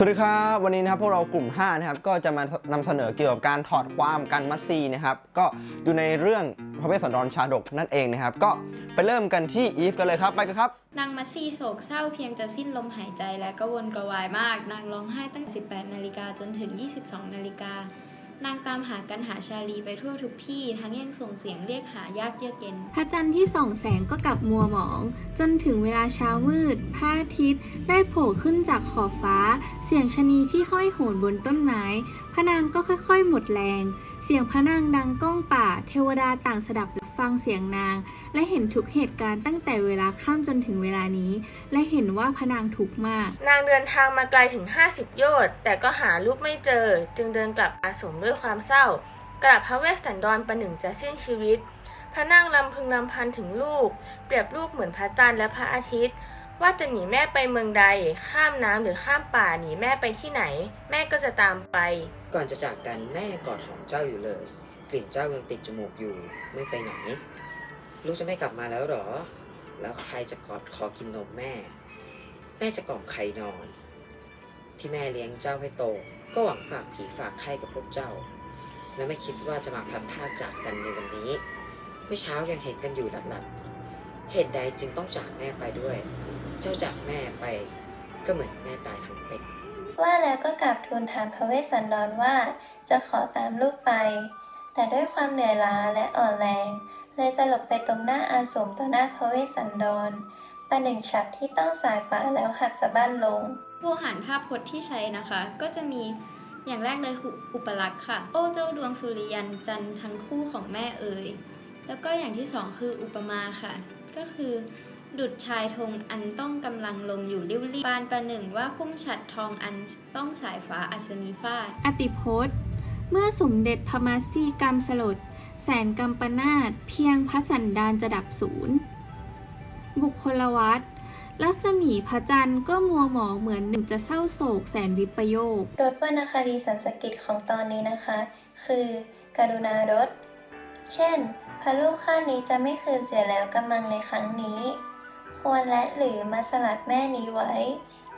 สวัสดีครับ วันนี้นะครับพวกเรากลุ่ม 5 นะครับ ก็จะมานำเสนอเกี่ยวกับการถอดความกันมัตซีนะครับ ก็อยู่ในเรื่องพระเวสสันดรชาดกนั่นเองนะครับ ก็ไปเริ่มกันที่อีฟกันเลยครับ ไปกันครับ นางมัตซีโศกเศร้าเพียงจะสิ้นลมหายใจและก็วนกระวายมาก นางร้องไห้ตั้ง 18 นาฬิกาจนถึง 22 นาฬิกา นางตามหากันหาชาลีไปทั่วทุกที่ ทั้งยังส่งเสียงเรียกหายากเยือกเย็น พระจันทร์ที่ส่องแสงก็กลับมัวหมอง จนถึงเวลาเช้ามืดพระอาทิตย์ได้โผล่ขึ้นจากขอบฟ้า เสียงชะนีที่ห้อยโหนบนต้นไม้ พระนางก็ค่อยๆ หมดแรง เสียงพระนางดังก้องป่า เทวดาต่างสดับ ฟังเสียงนาง และเห็นทุกเหตุการณ์ตั้งแต่เวลาข้ามจนถึงเวลานี้ และเห็นว่าพระนางทุกข์มาก นางเดินทางมาไกลถึง 50 โยชน์แต่ก็หาลูกไม่เจอ จึงเดินกลับอาสมด้วยความเศร้ากลับพระเวสสันดรประหนึ่งจะสิ้นชีวิต พระนางลำพึงลำพันถึงลูก เปรียบลูกเหมือนพระจันทร์และพระอาทิตย์ ว่าจะหนีแม่ไปเมืองใด ข้ามน้ำหรือข้ามป่าหนีแม่ไปที่ไหน แม่ก็จะตามไป ก่อนจะจากกันแม่ยังกอดหอมเจ้าอยู่เลย กลิ่นเจ้ายังติดจมูกอยู่ ไม่ไปไหน ลูกจะไม่กลับมาแล้วหรอ แล้วใครจะกอดคอกินนมแม่ แม่จะกล่อมใครนอน ที่แม่เลี้ยงเจ้าให้โต ก็หวังฝากผีฝากไข่กับพวกเจ้า และไม่คิดว่าจะมาพัดพราจากกันในวันนี้เมื่อเช้ายังเห็นกันอยู่หลัดๆเหตุใดจึงต้องจากแม่ไปด้วย เจ้าจากแม่ไป ก็เหมือนแม่ตายทั้งเป็นว่าแล้วก็กราบทูลถามพระเวสสันดรว่าจะขอตามลูกไป แต่ด้วยความเหนื่อยล้าและอ่อนแรง เลยสลบไปตรงหน้าอาสมต่อหน้าพระเวสสันดรประหนึ่งฉับที่ต้องสายฟ้าแล้วหักสะบั้นลงพวกหารภาพพจน์ที่ใช้นะคะ ก็จะมีอย่างแรกเลยคืออุปลักษณ์ค่ะ โอ้เจ้าดวงสุริยันจันทร์ทั้งคู่ของแม่เอ๋ย แล้วก็อย่างที่สองคืออุปมาค่ะ ก็คือดุดชายธงอันต้องกำลังลมอยู่ริ้วรีบปานประหนึ่งว่าพุ่มฉัดทองอันต้องสายฟ้าอัศนีฟาดอติพจน์ เมื่อสมเด็จพมาสีกรรมสลด แสนกำปนาตเพียงพระสันดานจะดับศูนย์ บุคคลวัตรรัศมีพระจันทร์ก็มัวหมองเหมือนหนึ่งจะเศร้าโศกแสนวิปโยครถวรรณคดีสันสกฤตของตอนนี้นะคะ คือกรุณารถ เช่น พระลูกข้านี้จะไม่คืนเสียแล้วกำมังในครั้งนี้ ควรและหรือมาสลัดแม่นี้ไว้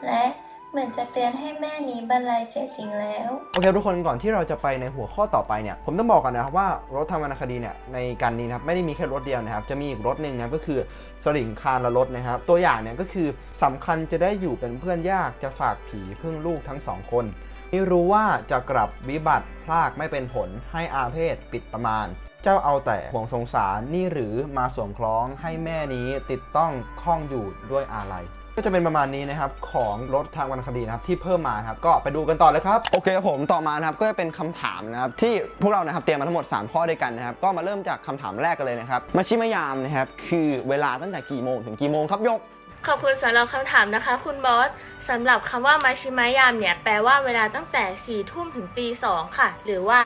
และ เหมือนจะเตือนให้แม่นี้บรรลัยเสียจริงแล้ว โอเคทุกคนก่อนที่เราจะไปในหัวข้อต่อไปเนี่ยผมต้องบอกกันนะครับว่ารถทำวรรณคดีเนี่ยในการนี้นะครับไม่ได้มีแค่รถเดียวนะครับจะมีอีกรถหนึ่งนะก็คือสลิงคารละรถนะครับตัวอย่างเนี่ยก็คือสำคัญจะได้อยู่เป็นเพื่อนยากจะฝากผีพึ่งลูกทั้งสองคนไม่รู้ว่าจะกลับวิบัติพลากไม่เป็นผลให้อาเพศปิดประมาณ เจ้าเอาแต่ห่วงสงสารนี่หรือมาสวมคล้องให้แม่นี้ติดต้องข้องอยู่ด้วยอาลัย ก็จะเป็นประมาณนี้นะครับของรถทางวรรณคดีนะครับที่เพิ่มมานะครับก็ไปดูกันต่อเลยครับโอเคครับผมต่อมานะครับก็จะเป็นคำถามนะครับที่พวกเรานะครับเตรียมมาทั้งหมด 3 ข้อด้วยกันนะครับก็มาเริ่มจากคำถามแรกกันเลยนะครับมาชิมายามนะครับคือเวลาตั้งแต่กี่โมงถึงกี่โมงครับยกขอบคุณสำหรับคำถามนะคะ คุณบอสสำหรับคำว่ามาชิมายามเนี่ย แปลว่าเวลาตั้งแต่4ี่ทุ่มถึงตีสองค่ะ หรือว่า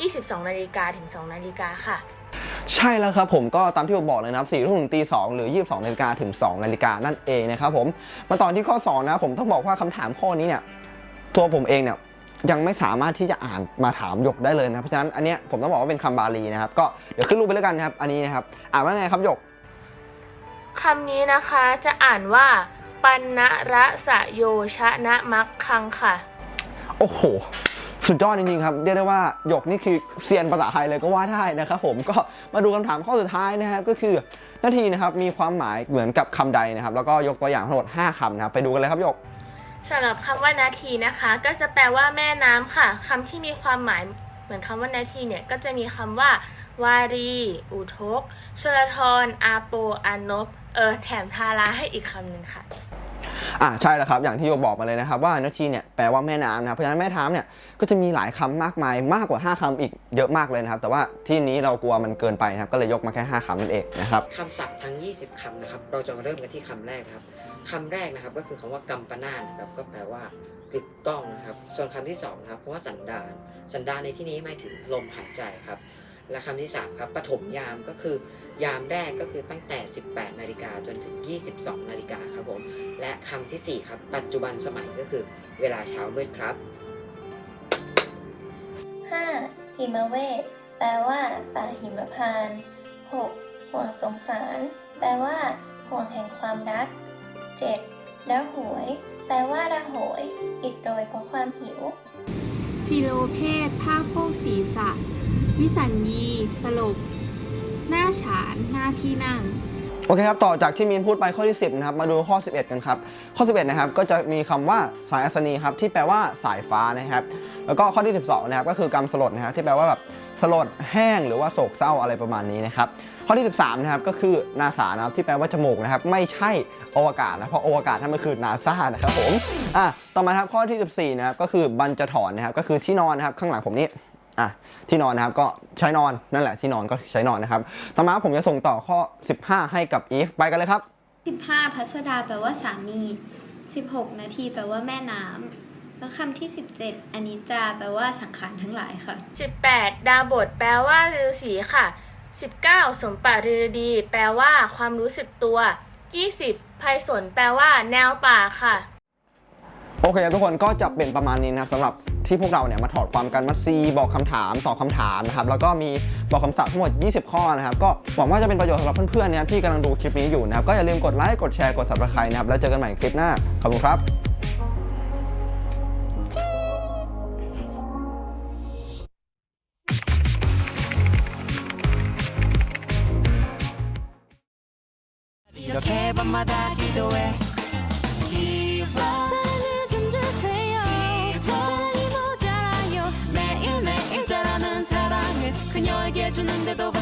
22นาฬิกาถึง 2นาฬิกาค่ะ ใช่แล้วครับผมก็ตามที่ผมบอกเลยนะครับ4ทุ่มถึงตีสองหรือ 22นาฬิกาถึง 2 นาฬิกานั่นเองนะครับผมมาต่อที่ข้อ2นะครับผมต้องบอกว่าคำถามข้อนี้เนี่ยตัวผมเองเนี่ยยังไม่สามารถที่จะอ่านมาถามหยกได้เลยนะเพราะฉะนั้นอันเนี้ยผมต้องบอกว่าเป็นคำบาลีนะครับก็เดี๋ยวขึ้นรูปไปแล้วกันนะครับอันนี้นะครับอ่านว่าไงครับหยกคำนี้นะคะจะอ่านว่า ปันนะระสะโยชะนะมักคังค่ะ โอ้โห สุดยอดจริงๆครับเรียกได้ว่าหยกนี่คือเซียนภาษาไทยเลยก็ว่าได้นะครับผมก็มาดูคำถามข้อสุดท้ายนะครับก็คือนาทีนะครับมีความหมายเหมือนกับคำใดนะครับ แล้วก็ยกตัวอย่างทั้งหมด5คำนะครับไปดูกันเลยครับหยกสำหรับคำว่านาทีนะคะ ก็จะแปลว่าแม่น้ำค่ะคำที่มีความหมายเหมือนคำว่านาทีเนี่ยก็จะมีคำว่าวารี อุทกชลทรอาโปอานพเออแถมทาราให้อีกคำหนึ่งค่ะ อ่าใช่แล้วครับ อย่างที่โยบอกมาเลยนะครับ ว่านาทีเนี่ยแปลว่าแม่น้ำนะครับเพราะฉะนั้นแม่น้ำเนี่ยก็จะมีหลายคำมากมายมากกว่า 5คำอีกเยอะมากเลยนะครับ แต่ว่าที่นี้เรากลัวมันเกินไปนะครับ ก็เลยยกมาแค่ 5คำนั่นเองนะครับคำศัพท์ทั้ง 20คำนะครับ เราจะมาเริ่มกันที่คำแรกครับคำแรกนะครับก็คือคำว่ากัมปนานะครับก็แปลว่ากึกก้องนะครับ ส่วนคำที่สองนะครับคำว่าสันดาน สันดานในที่นี้หมายถึงลมหายใจครับ และคำที่สามครับปฐมยามก็คือยามแรกก็คือตั้งแต่ 18 นาฬิกาจนถึง 22 นาฬิกาครับผม และคำที่สี่ครับ ปัจจุบันสมัยก็คือเวลาเช้ามืดครับ 5. หิมเวทแปลว่า ป่าหิมพานต์ 6. ห่วงสงสาร แปลว่า ห่วงแห่งความรัก 7. แล้วหวย แปลว่าระโหย อิดโรยเพราะความหิว สิโลเพศผ้าโพกศีรษะ วิสัญญีสลบหน้าฉานหน้าที่นั่ง โอเคครับ ต่อจากที่มีนพูดไปข้อที่ 10 นะครับ มาดูข้อ 11 กันครับ ข้อ 11 นะครับ ก็จะมีคำว่าสายอัศนีครับ ที่แปลว่าสายฟ้านะครับ แล้วก็ข้อที่ 12 นะครับ ก็คือกรรมสลดนะครับที่แปลว่าแบบสลดแห้งหรือว่าโศกเศร้าอะไรประมาณนี้นะครับ ข้อที่ 13 นะครับ ก็คือนาสานะครับที่แปลว่าจมูกนะครับ ไม่ใช่อวกาศนะ เพราะอวกาศนั่นมันคือนาซานะครับผม อะ ต่อมาครับข้อที่ 14 นะครับ ก็คือบรรจถอนนะครับ ก็คือที่นอนนะครับ ข้างหลังผมนี้ อะที่นอนนะครับก็ใช้นอนนั่นแหละที่นอนก็ใช้นอนนะครับต่อมาผมจะส่งต่อข้อ 15 ให้กับอีฟไปกันเลยครับ 15พัสดาแปลว่าสามี 16 นาทีแปลว่าแม่น้ำแล้วคำที่ 17 อนิจจาแปลว่าสังขารทั้งหลายค่ะ 18 ดาบทแปลว่าฤาษีค่ะ 19 สมปาฤดี แปลว่าความรู้สึกตัว 20ภัยสนแปลว่า แนวป่าค่ะ โอเคทุกคนก็จะเป็นประมาณนี้นะครับสำหรับที่พวกเราเนี่ยมาถอดความกันมาซีบอกคำถามตอบคาถามนะครับแล้วก็มีบอกคำาศัพท์ทั้งหมด 20 ข้อนะครับก็หวังว่าจะเป็นประโยชน์สำหรับเพื่อนๆเนี่ยที่กำลังดูคลิปนี้อยู่นะครับก็อย่าลืมกดไลค์กดแชร์กด subscribe นะครับแล้วเจอกันใหม่คลิปหน้าขอบคุณครับ色競馬まだ軌道へ до